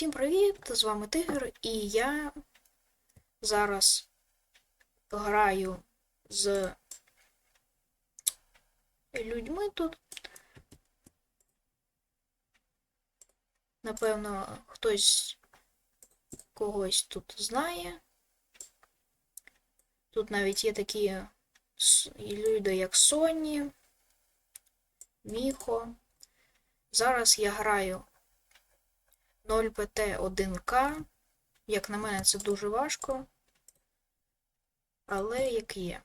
Всім привіт! З вами Тигр, і я зараз граю з людьми тут. Напевно, хтось когось тут знає. Тут навіть є такі люди, як Соні, Міхо. Зараз я граю 0PT1К. Як на мене, це дуже важко. Але як є.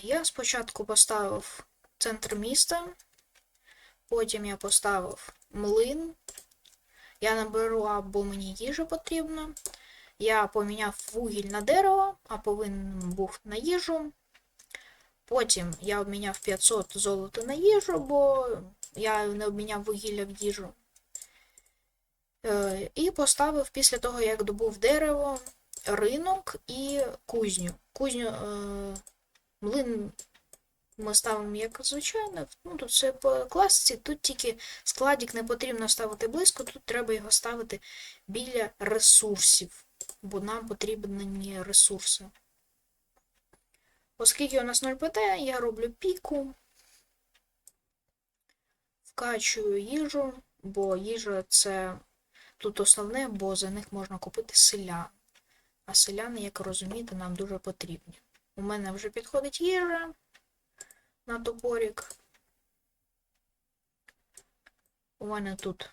Я спочатку поставив центр міста, потім я поставив млин. Я наберу, або мені їжа потрібна. Я поміняв вугіль на дерево, а повинен був на їжу. Потім я обміняв 500 золота на їжу, бо я не обміняв вугілля в їжу. Е, і поставив після того, як добув дерево, ринок і кузню. Кузню е, млин ми ставимо як звичайно. Ну, тут все по класиці, тут тільки складик не потрібно ставити близько, тут треба його ставити біля ресурсів, бо нам потрібні ресурси. Оскільки у нас 0 ПТ, я роблю піку, вкачую їжу, бо їжа це тут основне, бо за них можна купити селян. А селяни, як розумієте, нам дуже потрібні. У мене вже підходить їжа на топорік. У мене тут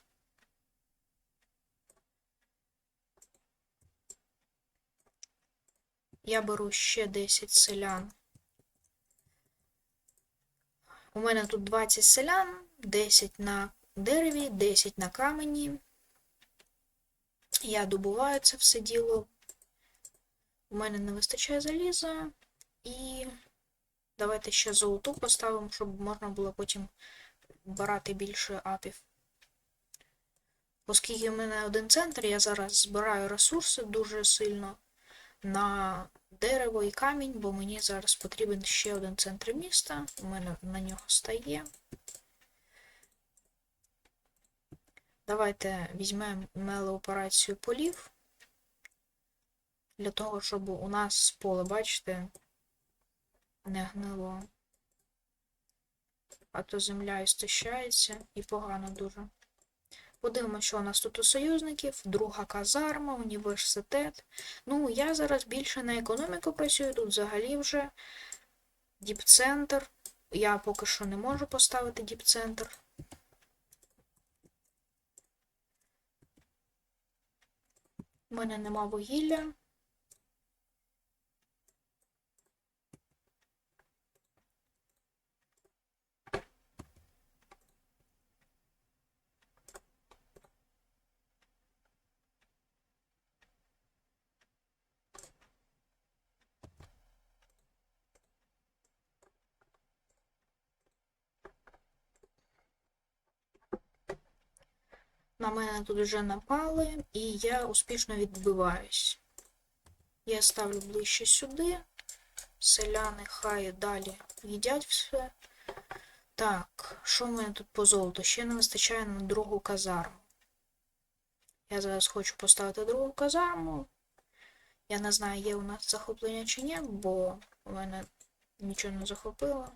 я беру ще 10 селян. У мене тут 20 селян, 10 на дереві, 10 на камені. Я добуваю це все діло. У мене не вистачає заліза. І давайте ще золоту поставимо, щоб можна було потім брати більше апів. Оскільки в мене один центр, я зараз збираю ресурси дуже сильно на дерево і камінь, бо мені зараз потрібен ще один центр міста. У мене на нього стає. Давайте візьмемо мелеоперацію полів. Для того, щоб у нас поле, бачите, не гнило. А то земля істощається і погано дуже. Подивимося, що у нас тут у союзників. Друга казарма, університет. Ну, я зараз більше на економіку працюю, тут взагалі вже діпцентр. Я поки що не можу поставити діпцентр. У мене нема вугілля. На мене тут вже напали, і я успішно відбиваюсь. Я ставлю ближче сюди. Селяни хай далі їдять все. Так, що в мене тут по золоту? Ще не вистачає на другу казарму. Я зараз хочу поставити другу казарму. Я не знаю, є у нас захоплення чи ні, бо у мене нічого не захопило.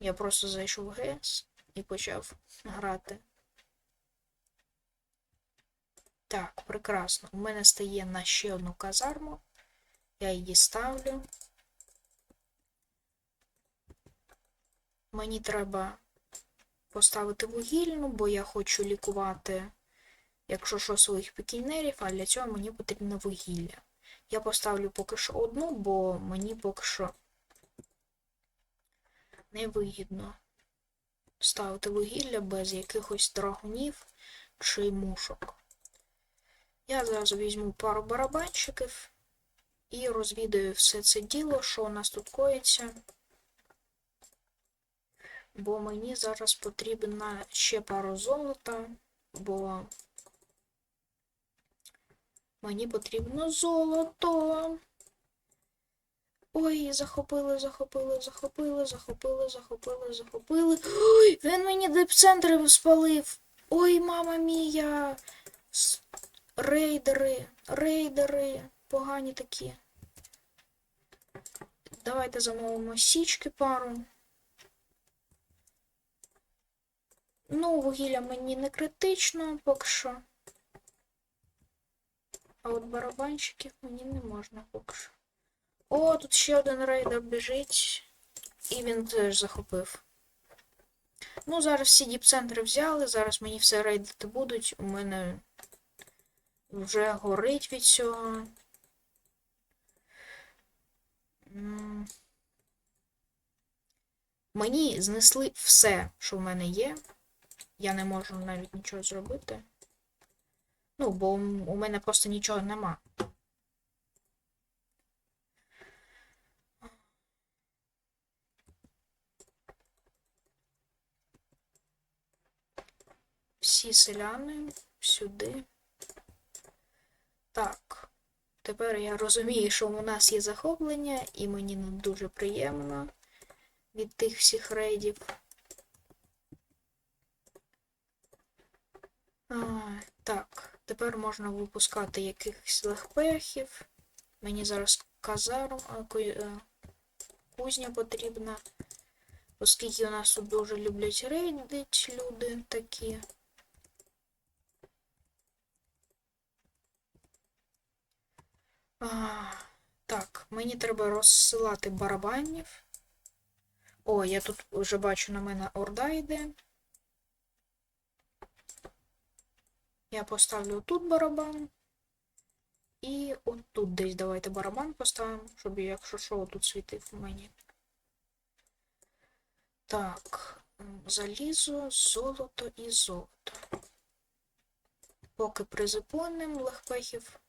Я просто зайшов в ГС і почав грати. Так, прекрасно. У мене стає на ще одну казарму. Я її ставлю. Мені треба поставити вугільну, бо я хочу лікувати, якщо що, своїх пекінерів, а для цього мені потрібно вугілля. Я поставлю поки що одну, бо мені поки що невигідно ставити вугілля без якихось драгунів чи мушок. Я зараз візьму пару барабанщиків і розвідаю все це діло, що у нас тут коїться. Бо мені зараз потрібна ще пару золота, бо мені потрібно золото. Ой, захопили, захопили, захопили, захопили, захопили, захопили. Ой, він мені депцентр спалив. Ой, мама мія. Рейдери, рейдери, погані такі. Давайте замовимо січки пару. Ну, вугілля мені не критично поки що. А от барабанщиків мені не можна поки що. О, тут ще один рейдер біжить. І він теж захопив. Ну, зараз всі діпцентри взяли, зараз мені все рейдити будуть. У мене вже горить від цього. Мені знесли все, що в мене є. Я не можу навіть нічого зробити. Ну, бо у мене просто нічого нема. Всі селяни сюди. Так. Тепер я розумію, що у нас є захоплення, і мені не дуже приємно від тих всіх рейдів. А, так, тепер можна випускати якихось легпехів. Мені зараз казарм, е, кузня потрібна, оскільки у нас тут дуже люблять рейдить люди такі. А, так, мені треба розсилати барабанів. О, я тут вже бачу на мене орда йде. Я поставлю тут барабан. І отут десь давайте барабан поставимо, щоб якщо що, тут світив у мені. Так, залізо, золото і золото. Поки призупинимо легпехів.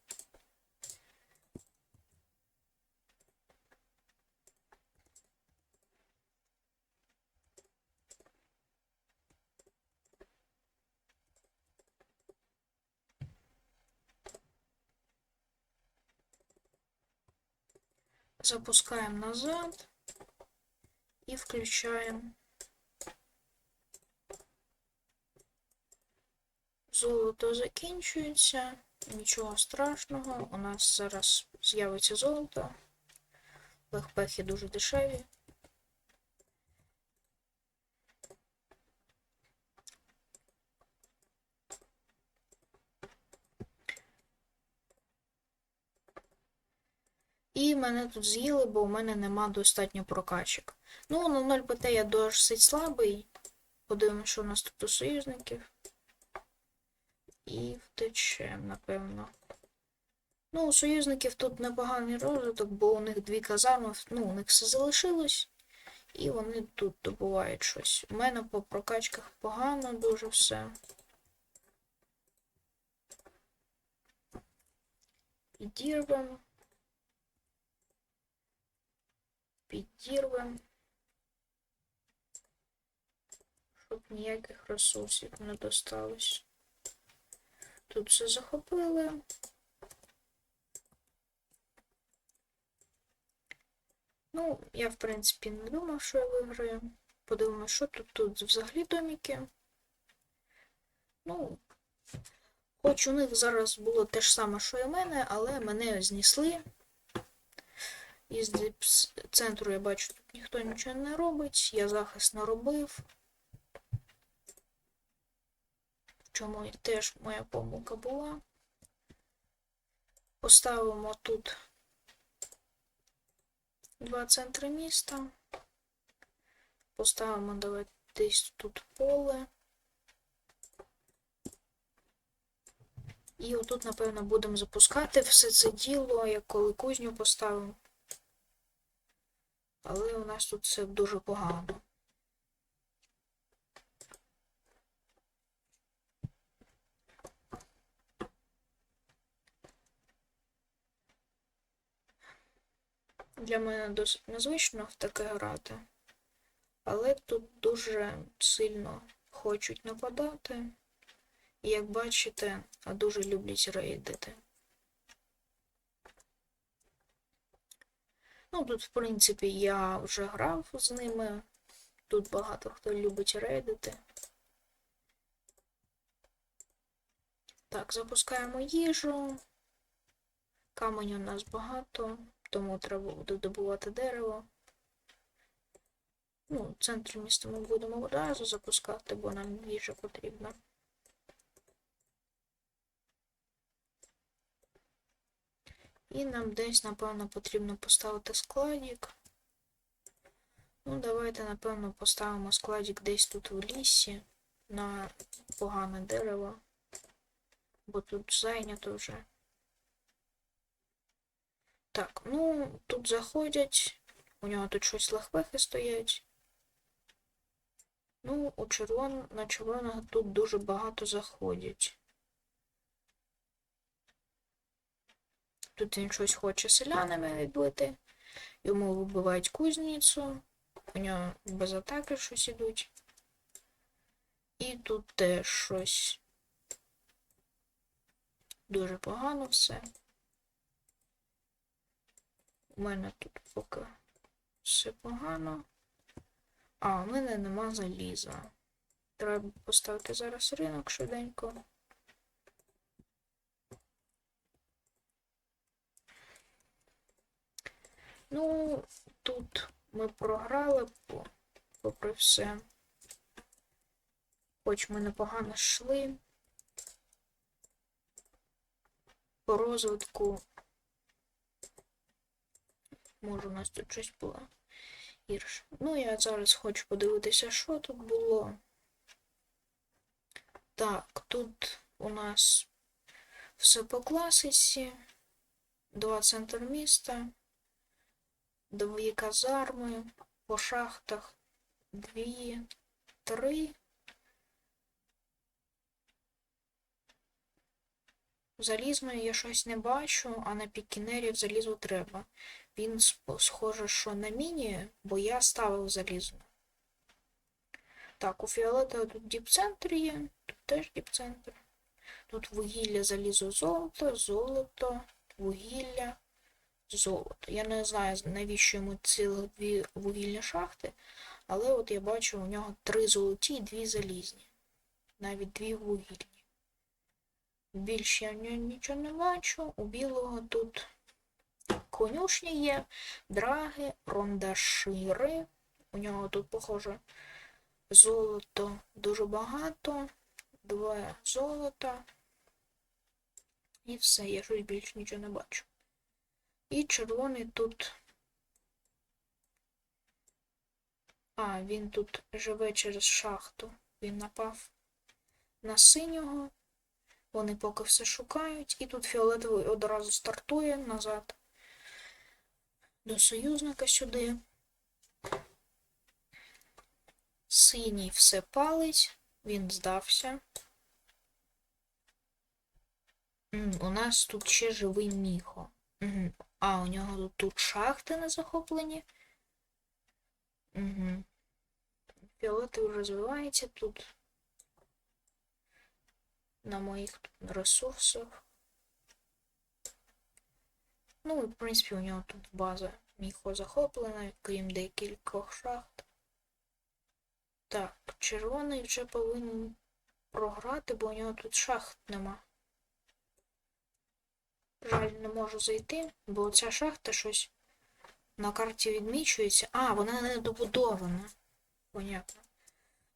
Запускаем назад и включаем. Золото закінчується, нічого страшного. У нас зараз з'явиться золото. Легпехи дуже дешеві. І мене тут з'їли, бо у мене нема достатньо прокачок. Ну, на 0 ПТ я досить слабий. Подивимося, що у нас тут у союзників. І втечем, напевно. Ну, у союзників тут непоганий розвиток, бо у них дві казарми, ну, у них все залишилось. І вони тут добувають щось. У мене по прокачках погано дуже все. Підірвемо. Підірвемо. Щоб ніяких ресурсів не досталось. Тут все захопили. Ну, я, в принципі, не думав, що я виграю. Подивимось, що тут тут взагалі доміки. Ну, хоч у них зараз було те ж саме, що і в мене, але мене знесли. Із центру я бачу, тут ніхто нічого не робить. Я захист не робив. Чому теж моя помилка була. Поставимо тут два центри міста. Поставимо давайте десь тут поле. І отут, напевно, будемо запускати все це діло, як коли кузню поставимо. Але у нас тут все дуже погано. Для мене досить незвично в таке грати. Але тут дуже сильно хочуть нападати. І як бачите, дуже люблять рейдити. Ну, тут, в принципі, я вже грав з ними. Тут багато хто любить рейдити. Так, запускаємо їжу. Каменю у нас багато, тому треба буде добувати дерево. Ну, в центрі міста ми будемо одразу запускати, бо нам їжа потрібна. І нам десь, напевно, потрібно поставити складик. Ну, давайте, напевно, поставимо складик десь тут в лісі на погане дерево, бо тут зайнято вже. Так, ну, тут заходять, у нього тут щось легвехи стоять. Ну, у червон... на червоного тут дуже багато заходять. Тут він щось хоче селянами відбити. Йому вибивають кузницю. У нього без атаки щось ідуть. І тут теж щось. Дуже погано все. У мене тут поки все погано. А, у мене нема заліза. Треба поставити зараз ринок швиденько. Ну, тут ми програли, по- попри все. Хоч ми непогано йшли. По розвитку. Може, у нас тут щось було гірше. Ну, я зараз хочу подивитися, що тут було. Так, тут у нас все по класиці. Два центр міста, дві казарми, по шахтах дві, три. Залізної я щось не бачу, а на пікінерів залізу треба. Він схоже, що на міні, бо я ставив залізну. Так, у фіолетового тут діпцентр є, тут теж діпцентр. Тут вугілля, залізо, золото, золото, вугілля, золото. Я не знаю, навіщо йому цілих дві вугільні шахти, але от я бачу, у нього три золоті і дві залізні. Навіть дві вугільні. Більше я нічого не бачу. У білого тут конюшні є, драги, рондашири. У нього тут, похоже, золото дуже багато, два золота. І все, я щось більше нічого не бачу. І червоний тут. А, він тут живе через шахту. Він напав на синього. Вони поки все шукають. І тут фіолетовий одразу стартує назад. До союзника сюди. Синій все палить, він здався. У нас тут ще живий міхо. А, у нього тут, шахти не захоплені. Угу. Фіолетовий розвивається тут. На моїх ресурсах. Ну, в принципі, у нього тут база міхо захоплена, крім декількох шахт. Так, червоний вже повинен програти, бо у нього тут шахт нема. Жаль, не можу зайти, бо ця шахта щось на карті відмічується. А, вона не добудована. Понятно.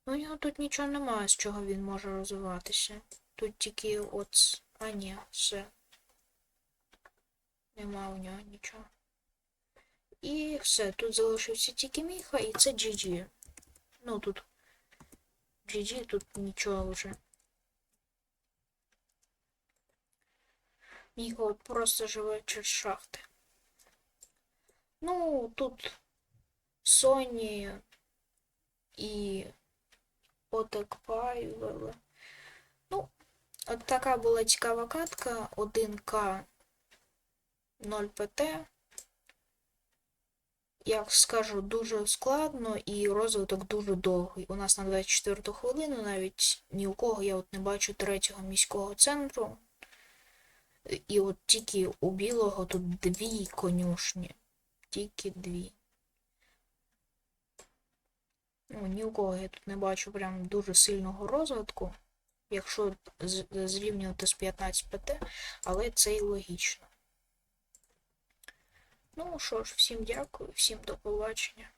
Ну, нього тут нічого немає, з чого він може розвиватися. Тут тільки от. А ні, все. Нема у нього нічого. І все, тут залишився тільки міха, і це GG. Ну тут GG, тут нічого вже. От просто живе через шахти. Ну, тут Sony і Отек вивели. Ну, от така була цікава катка. 1К 0 ПТ. Як скажу, дуже складно і розвиток дуже довгий. У нас на 24 хвилину навіть ні у кого я от не бачу третього міського центру. І от тільки у білого тут дві конюшні. тільки дві. Ну, ні у кого я тут не бачу прям дуже сильного розвитку, якщо зрівнювати з 15 ПТ, але це і логічно. Ну що ж, всім дякую, всім до побачення.